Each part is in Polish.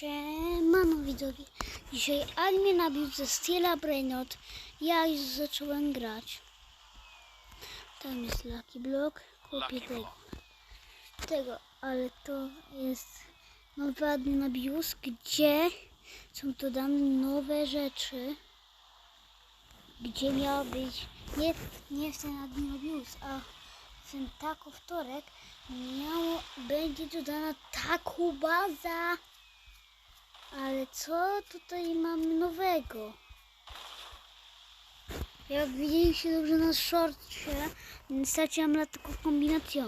Siemano widzowie. Dzisiaj Admin nabił ze Steela Brainot. Ja już zacząłem grać. Tam jest Lucky Block. Kupię tego, tego, ale to jest nowy Admin Abuse, gdzie są dodane nowe rzeczy. Gdzie miała być nie, nie w ten Admin Abuse, a w ten Taco Wtorek miało, będzie dodana taku baza. Ale co tutaj mamy nowego? Jak widzieliście dobrze na shortcie, straciłam na taką kombinację.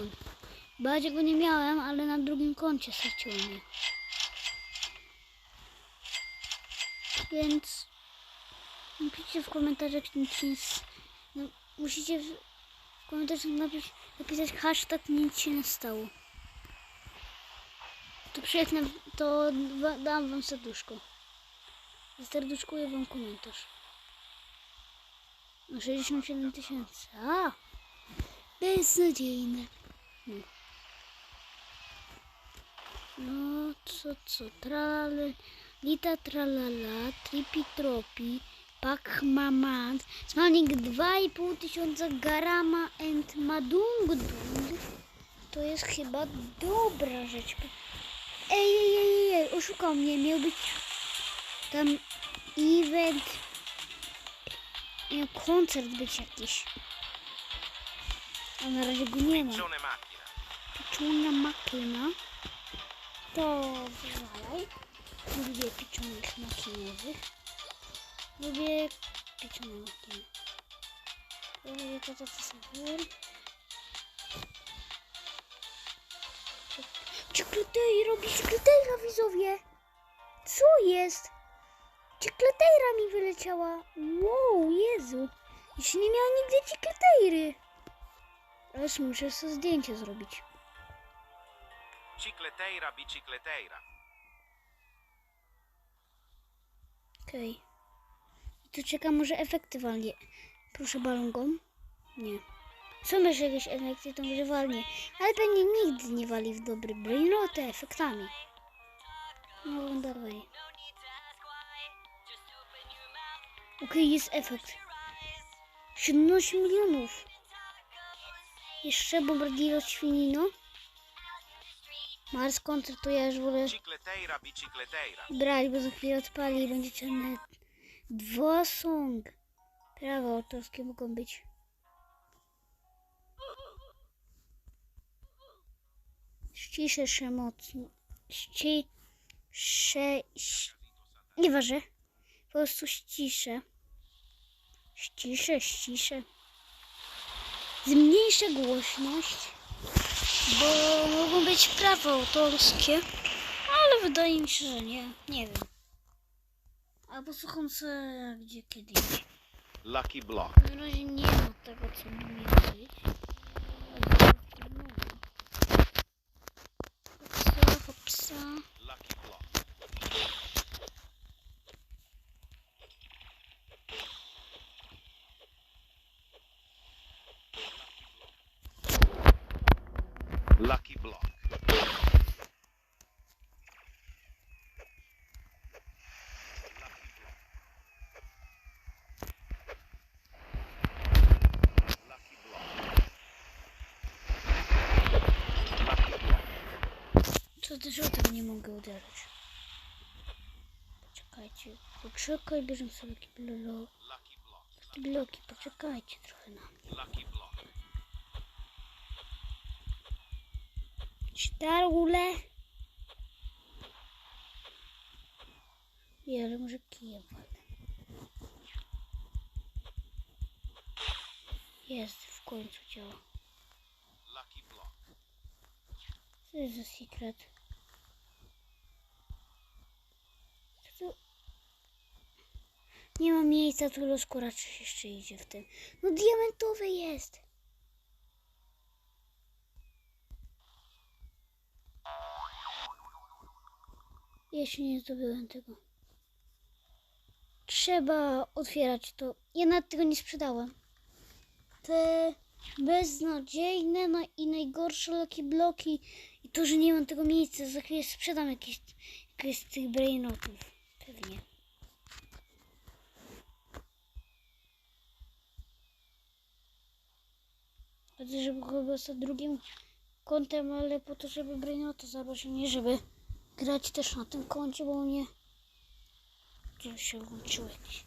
Bardziej go nie miałem, ale na drugim koncie straciłem je. Więc napiszcie w komentarzach nic No, musicie w, w komentarzach napisz, napisać hashtag nic się nie stało. To przyjechnę, to dam wam serduszko. Serduszkuję wam komentarz. No 67 tysięcy. A! Beznadziejne. No. No, co, co, trale, lita tralala, tripi tropi, pak mamant, smalnik 2,5 tysiąca garama and madungdung. To jest chyba dobra rzecz. Ej, ej, ej, ej, oszukał mnie, miał być tam event, miał koncert być jakiś. A na razie go nie ma. Pieczona makina. To wywalaj. Lubię pieczonych makinowych. Lubię pieczone makiny. Lubię to, to, co sobie. Cikletej, robi cikletejra, widzowie! Co jest? Cikletejra mi wyleciała. Wow, Jezu. Jeszcze nie miała nigdy cikletejry. Aż muszę sobie zdjęcie zrobić. Cicleteira bicicleteira. Okej. I tu czekam może efekty walnie. Proszę balongą. Nie. Są jeszcze jakieś efekty, to może walnie. Ale pewnie nigdy nie wali w dobry brainrot efektami. No dawaj. Okej, jest efekt. 17 milionów. Jeszcze Bombardiro Świnino. Mars koncert to ja już wolę brać, bo za chwilę odpali i będzie czarne dwa song. Prawa autorskie mogą być. Ściszę mocno. Ściszę. ś- Nieważne. Po prostu ściszę. Ściszę, ściszę. Zmniejszę głośność, bo mogą być prawa autorskie. Ale wydaje mi się, że nie. Nie wiem. A posłucham sobie gdzie kiedyś. Lucky Block. Na razie nie ma tego, co miało być. Hopsa, hopsa. Lucky Block. Lucky Block. Lucky Block. Lucky Co też o nie mogę uderzyć. Poczekajcie. Poczekaj, bierzemy sobie Block. Bloki, poczekajcie trochę na mnie. Block. Starule. Nie, ale może kijem. Jest, w końcu działa. Co jest za sekret? Co tu? Nie ma miejsca, tu rozkuracz jeszcze idzie w tym. No diamentowy jest. Jeszcze nie zdobyłem tego. Trzeba otwierać to. Ja nawet tego nie sprzedałem. Te beznadziejne no i najgorsze Lucky Bloki i to, że nie mam tego miejsca, za chwilę sprzedam jakieś, z tych brainotów. Pewnie. Chodzę, żeby chyba z drugim kątem, ale po to, żeby brainoty zabrać, nie żeby grać też na tym koncie, bo mnie gdzie się włączył jakiś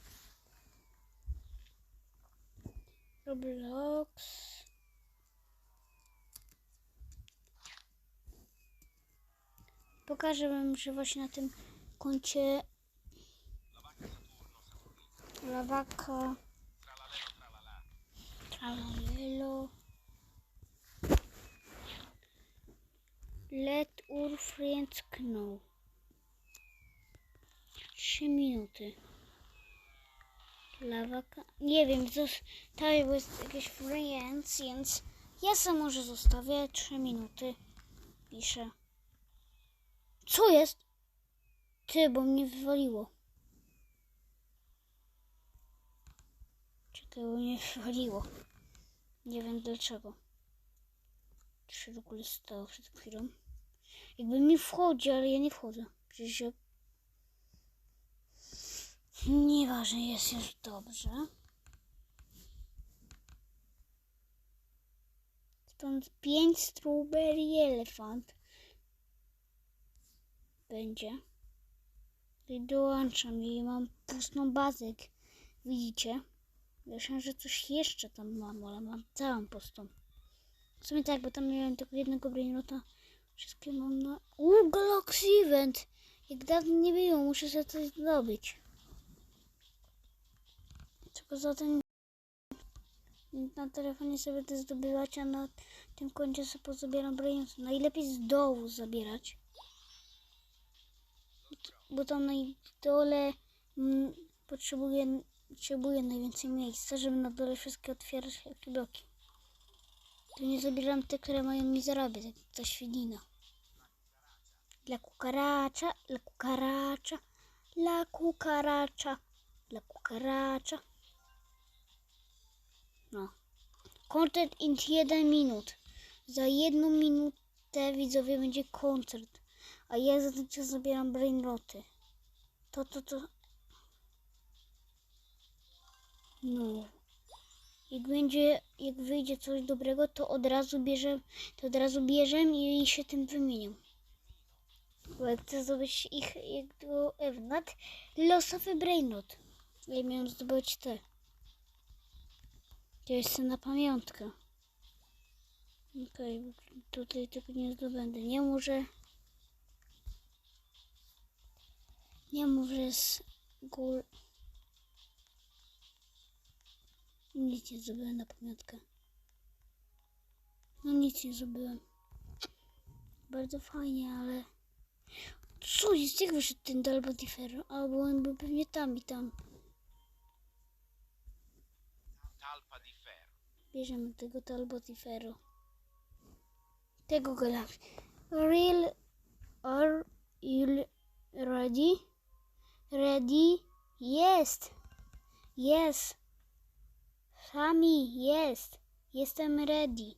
Roblox Pokażę wam, że właśnie na tym koncie Lawaka. Tralalelo Let Ur Friends Know. 3 minuty. Lawaka Nie wiem, zostawię, bo jest jakieś Friends, więc ja sam może zostawię 3 minuty. Piszę. Co jest? Ty, bo mnie wywaliło. Czekaj, bo mnie wywaliło? Nie wiem dlaczego. Się w ogóle stało przed chwilą Jakby mi wchodzi, ale ja nie wchodzę Przecież ja Nieważne, jest już dobrze. Stąd pięć strawberry elephant będzie. Dołączam i mam pustą bazę. jak Widzicie? Myślałem, że coś jeszcze tam mam, ale mam całą pustą. W sumie tak, bo tam miałem tylko jednego brainrota. Wszystkie mam na... Uuu, Galaxy Event! Jak dawno nie było, muszę sobie coś zdobyć. Tylko za ten na telefonie sobie to zdobywać, a na tym koncie sobie pozabieram brainrot. Najlepiej z dołu zabierać. Bo tam na dole mm, potrzebuję, potrzebuję najwięcej miejsca, żeby na dole wszystkie otwierać bloki. To nie zabieram te, które mają mi zarabiać, jak ta świnina. Dla kukaracza, dla kukaracza, dla kukaracza, dla kukaracza. No. Content in 1 minut. Za jedną minutę widzowie będzie koncert. A ja za ten czas zabieram brainroty. To, to, to. No. Jak będzie, jak wyjdzie coś dobrego, to od razu bierzem, to od razu bierzem i się tym wymieniam. Bo jak chcę zdobyć ich, jak do Ewnat, losowy brainrot. Ja miałem zdobyć te. To jest na pamiątkę. Okej, tutaj tego nie zdobędę. Nie może. Nie może z gór. Nic nie zrobiłem na pamiątkę. No nic nie zrobiłem. Bardzo fajnie, ale. Co jest? Jak wyszedł ten Dalbotifero? Albo on był pewnie tam i tam. Bierzemy tego Talbotifero. Tego Galaxy. Real. Are you ready? Ready? Jest. Yes. Sami, jest. Jestem ready.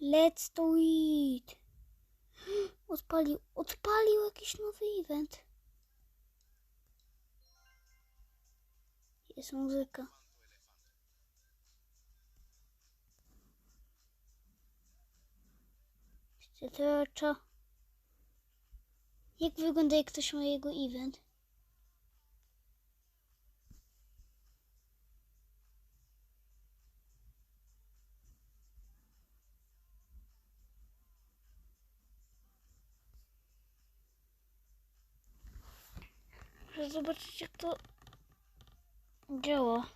Let's do it. Odpalił, odpalił jakiś nowy event. Jest muzyka. Stercza. Jak wygląda jak ktoś ma jego event? Muszę zobaczyć jak to działa.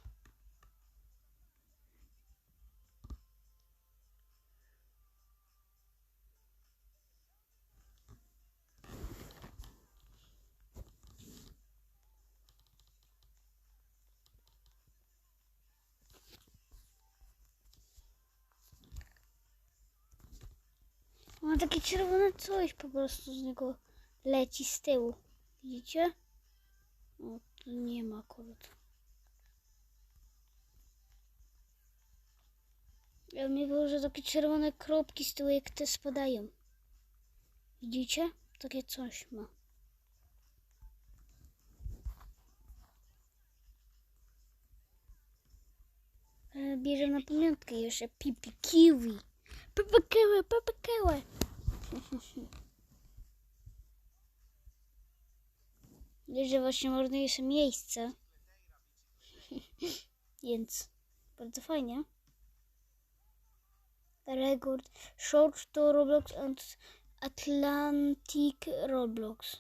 Ma takie czerwone coś po prostu z niego leci z tyłu. Widzicie? O, tu nie ma akurat. Ja mi było, że takie czerwone kropki z tyłu jak te spadają. Widzicie? Takie coś ma. E, Bierze na pamiątkę jeszcze pipi kiwi. Papakełe, papakełe. Wiesz, że właśnie marnuje się miejsce. Więc bardzo fajnie. Rekord Short to Roblox and Atlantic Roblox.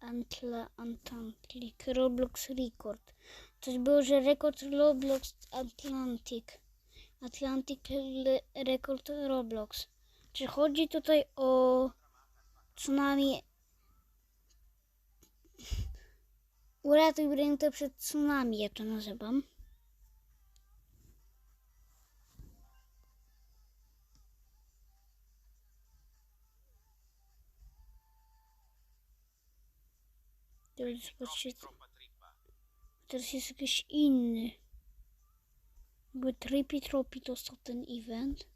Antla, Atlantic Roblox Record. Coś było, że rekord Roblox Atlantic. Atlantic Record Roblox. Czy chodzi tutaj o tsunami? Uratuj Brynkę przed tsunami, ja to nazywam. Teraz teraz jest jakiś inny. Jakby Trippy Tropi dostał ten event.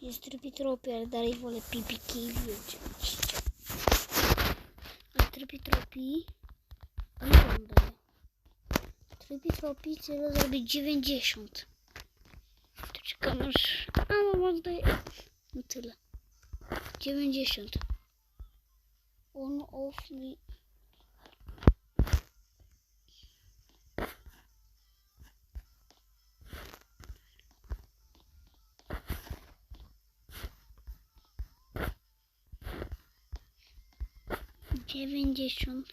Jest Trippy Tropi, ale dalej wolę Pipi Kiwi Trippy Tropi... Daje? Trippy Tropi tyle zrobi 90. To czekam. A daje... No tyle. 90. On off Dziewięćdziesiąt.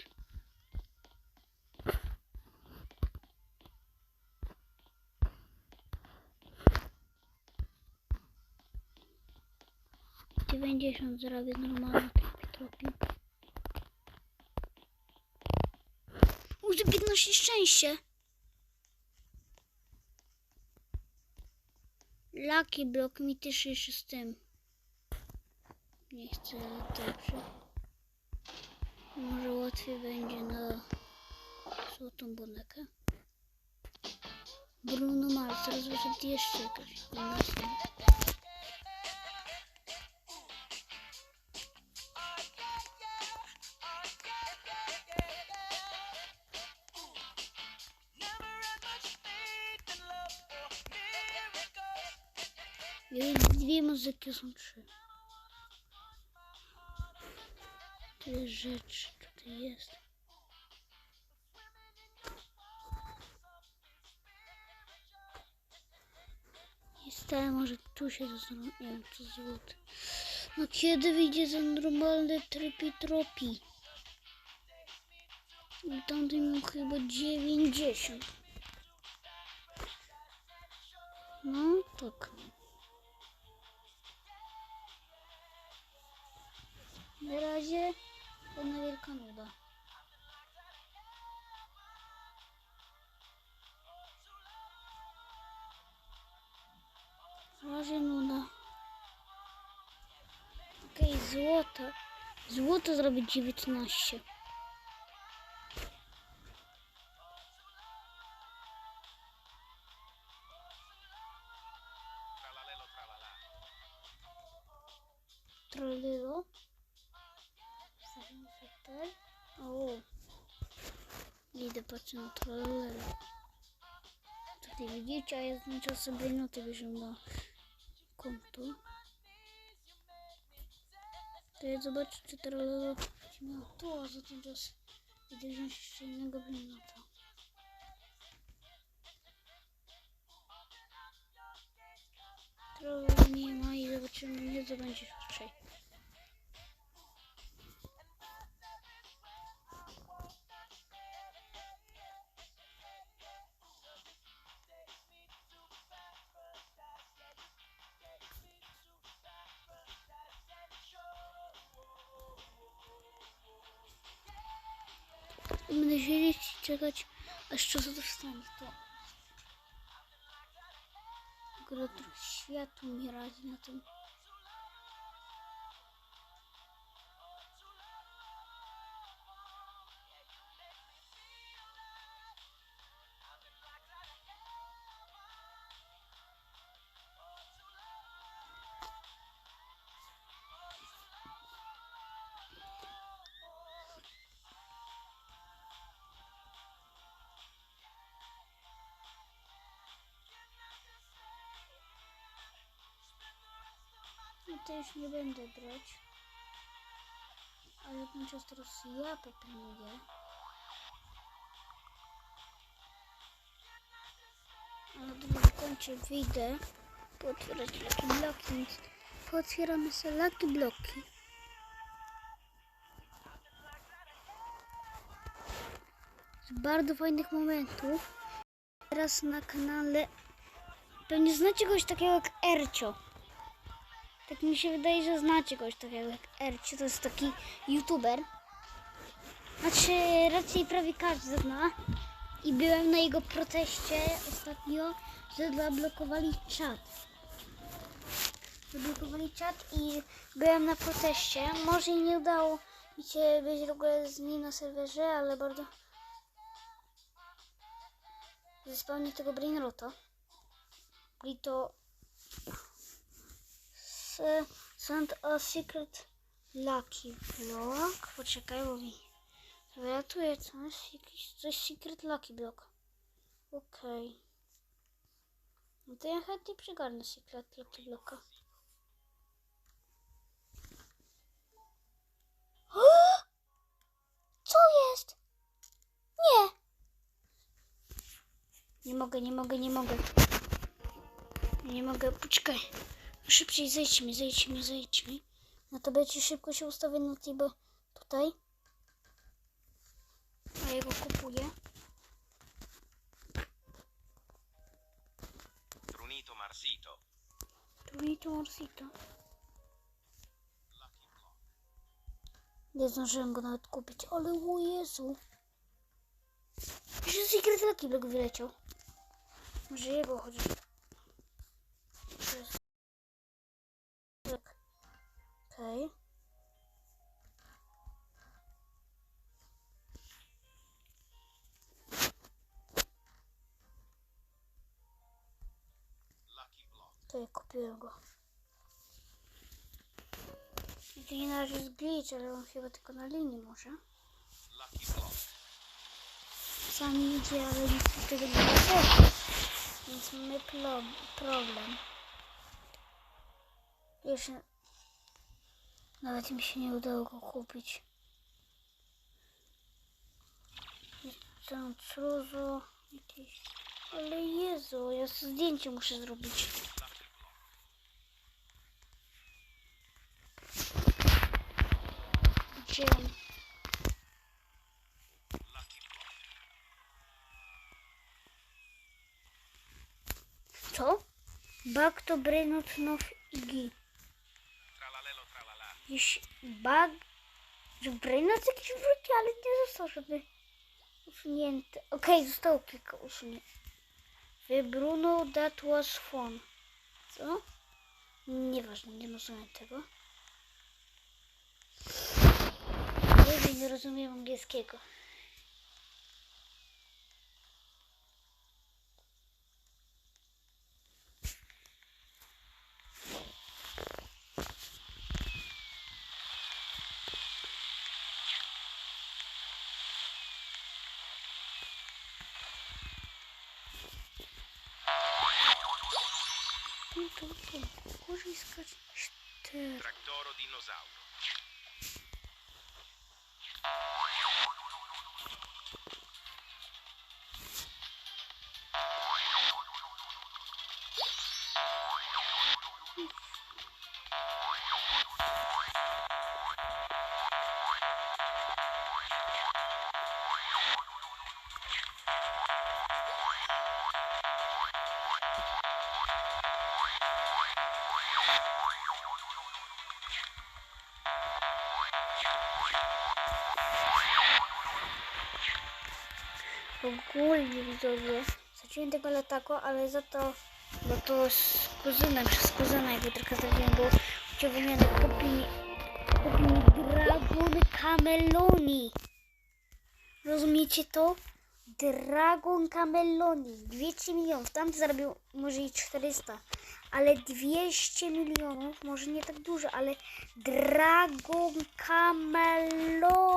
Dziewięćdziesiąt zrobię normalnie tropi. Użyj 15 szczęście. Lucky Block mi też jeszcze z tym. Nie chcę dobrze. Może łatwiej będzie na złotą bonekę. Bruno Mars, teraz wyszedł jeszcze jakaś inna Tyle rzeczy tutaj jest. Jest ale może tu się to. Nie wiem, co złoty. No kiedy wyjdzie ten normalny trypi tropi? I tamty miał chyba 90. No tak. Na razie Вона вільканула. Роженула. Окей, золото. Золото заработать 19. O. Idę patrzę na trollero. Tutaj widzicie, a ja znaczę sobie noty bierzę na konto. To ja zobaczę, czy trollero będzie miał to, a za ten czas idę wziąć jeszcze innego bliznota. Trollero nie ma i zobaczymy, nie co będzie Będę siedzieć i czekać, aż czas dostanie to. Akurat światło mi radzi na tym. To już nie będę brać. Ale ten czas teraz ja popilnuję. A na drugim końcu wyjdę pootwierać Lucky Bloki, więc pootwieramy sobie Lucky Bloki. Z bardzo fajnych momentów. Teraz na kanale pewnie znacie kogoś takiego jak Ercio. Tak mi się wydaje, że znacie kogoś takiego jak Ercio. To jest taki youtuber. Znaczy raczej prawie każdy zna. I byłem na jego proteście ostatnio, że zablokowali czat. Zablokowali czat i byłem na proteście. Może i nie udało mi się być w ogóle z nim na serwerze, ale bardzo zespełnię tego brainrota. I S- send a secret lucky block. Poczekaj, bo mi wylatuje coś, jakiś coś secret lucky block. Okej. No to ja chętnie przygarnę secret lucky blocka. Co jest? Nie! Nie mogę, nie mogę, nie mogę. Nie mogę, poczekaj. Szybciej zejdźmy, zejdźmy, zejdźmy. Na tablecie szybko się ustawię na tej, bo tutaj. A ja go kupuję. Brunito Marsito. Trunito Morsito. Nie zdążyłem go nawet kupić, ale o Jezu. Jeszcze Secret Lucky Block wyleciał. Może jego chodzi. To jest- Tak. Okej. To ja kupiłem go. I to nie na razie glitch, ale on chyba tylko na linii może. Sami idzie, ale nic z tego nie ma. Więc mamy problem. Jeszcze nawet mi się nie udało go kupić. Tam cuzo jakieś. Ale Jezu, ja zdjęcie muszę zrobić. Gdzie. Co? Back to Brainot Now Igi. Jakiś bug, że Brainot jakiś wróci, ale nie został żadny usunięty. Okej, zostało kilka usuniętych. Wy that was fun. Co? Nieważne, nie rozumiem tego. Nie rozumiem angielskiego. Ogólnie widzowie, straciłem tego latako, ale za to, bo to z kuzynem, przez kuzyna jego trochę zrobiłem, bo chciał wymianę kupi kupi mi Dragon Cameloni. Rozumiecie to? Dragon Cameloni. 200 milionów. Tamty zarobił może i 400. Ale 200 milionów, może nie tak dużo, ale Dragon Cameloni.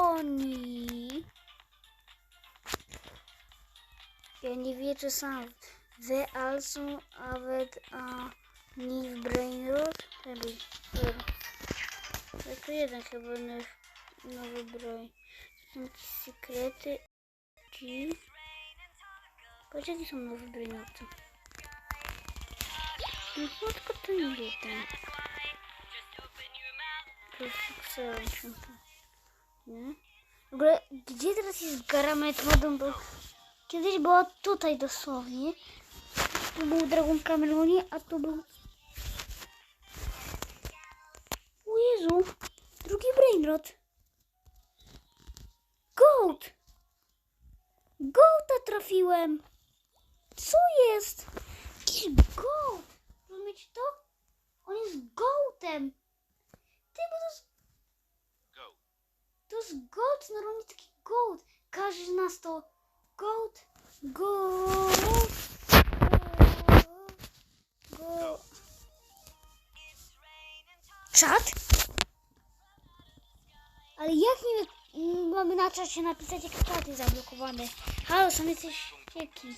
Ja nie wie indivíduos são the also nawet a nie brainrot hebben. Dakle, jedan chyba nasz nowy broń. Są ci sekrety. Ci. Patrz, jakie są nowe broniowce. No słodko to nie wiedzę. Proszę, przełączam to. Nie? W ogóle, gdzie teraz jest gara modą, bo... kiedyś była tutaj dosłownie. Tu był Dragon Cameronie, a tu był... O Jezu! Drugi Brainrot! Goat! Goata trafiłem! Co jest? Jakiś goat! Rozumiecie to? On jest goatem! Ty, bo to jest, Go. to jest goat, normalnie taki goat. Każdy z nas to goat, goat, goat. Czat? Ale jak nie mamy na czacie napisać, jak czat jest zablokowany? Halo, są jesteś jaki?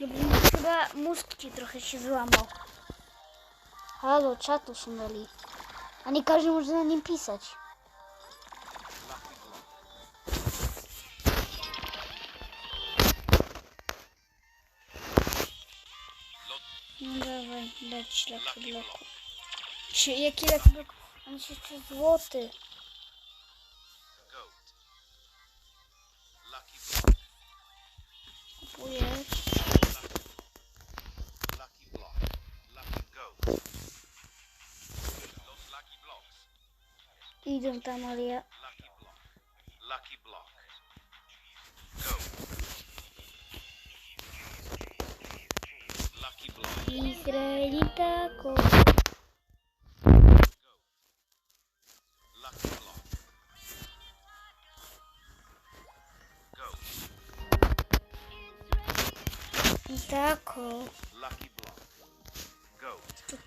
Dobra, chyba mózg ci trochę się złamał. Halo, czat usunęli. A nie każdy może na nim pisać. Leki Lucky block. Czy jaki leki blok? On jest jeszcze złoty. Lucky block. Kupuję. Lucky block. Lucky lucky. Idą tam, ale ja...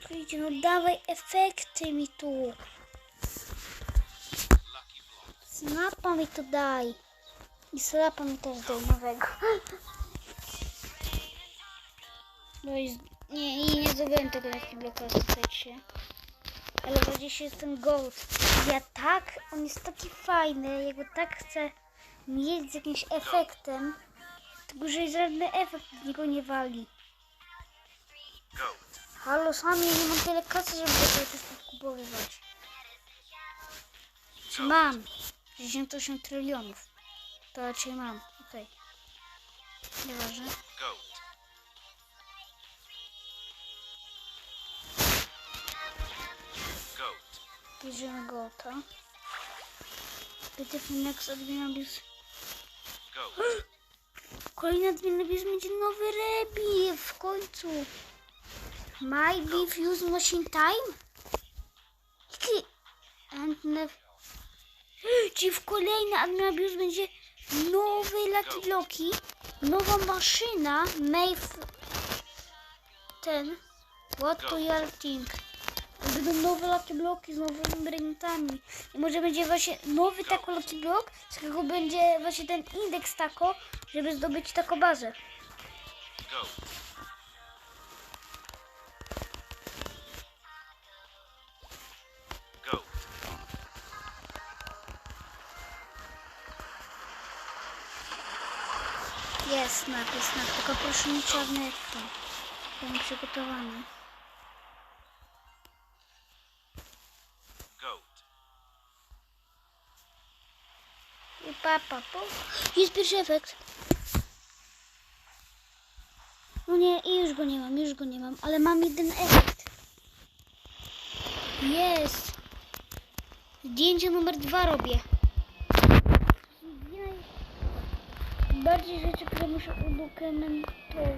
Tu idzie, no dawaj efekty mi tu. Snapa mi to daj. I slapa mi też daj nowego. No i... Nie, i nie zrobiłem tego Lucky Blocka się. Ale bardziej jest ten gold. Ja tak, on jest taki fajny, jakby tak chcę mieć z jakimś efektem, tylko że żaden efekt z niego nie wali. Halo, sami nie mam tyle kasy, żeby sobie coś kupowywać. Mam? 68 trylionów. To raczej mam, okej. Nieważne. Goat. Goat. Bierzemy go to. Gdy Phoenix odmiana bis... Odmiana bis będzie nowy rebi w końcu. My beef use machine time? Jaki... And nev... Czyli w kolejny admiral będzie nowy Lucky Blocki, nowa maszyna, Mayf... Ten... What do you think? Będą nowe Lucky Bloki z nowymi brainotami. I może będzie właśnie nowy tako Lucky Block, z którego będzie właśnie ten indeks tako, żeby zdobyć taką bazę. Goat. Jest snap, jest snap, tylko proszę nie czarny ekran. Byłem przygotowany. I papa, po. Jest pierwszy efekt. No nie, i już go nie mam, już go nie mam, ale mam jeden efekt. Jest. Zdjęcie numer dwa robię. Bardziej rzeczy, które muszę udokumentować,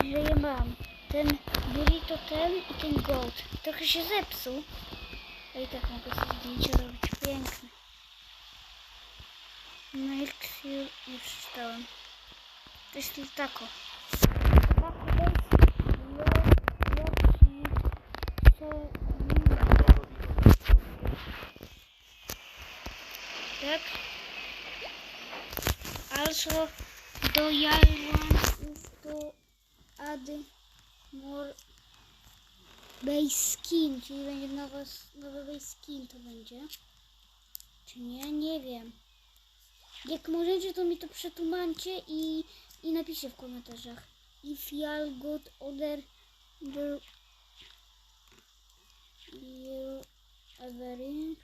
że je mam. Ten burrito, ten i ten gold. Trochę się zepsuł. A i tak mogę sobie zdjęcie robić. No i przeczytałem. To jest tylko tako. Tako to jest lo- loci- so- Tak? Also do want to add more Base skin, czyli będzie nowa, nowy base skin to będzie. Czy nie? Nie wiem. Jak możecie, to mi to przetłumaczcie i, i napiszcie w komentarzach. If y'all got other the you ever in-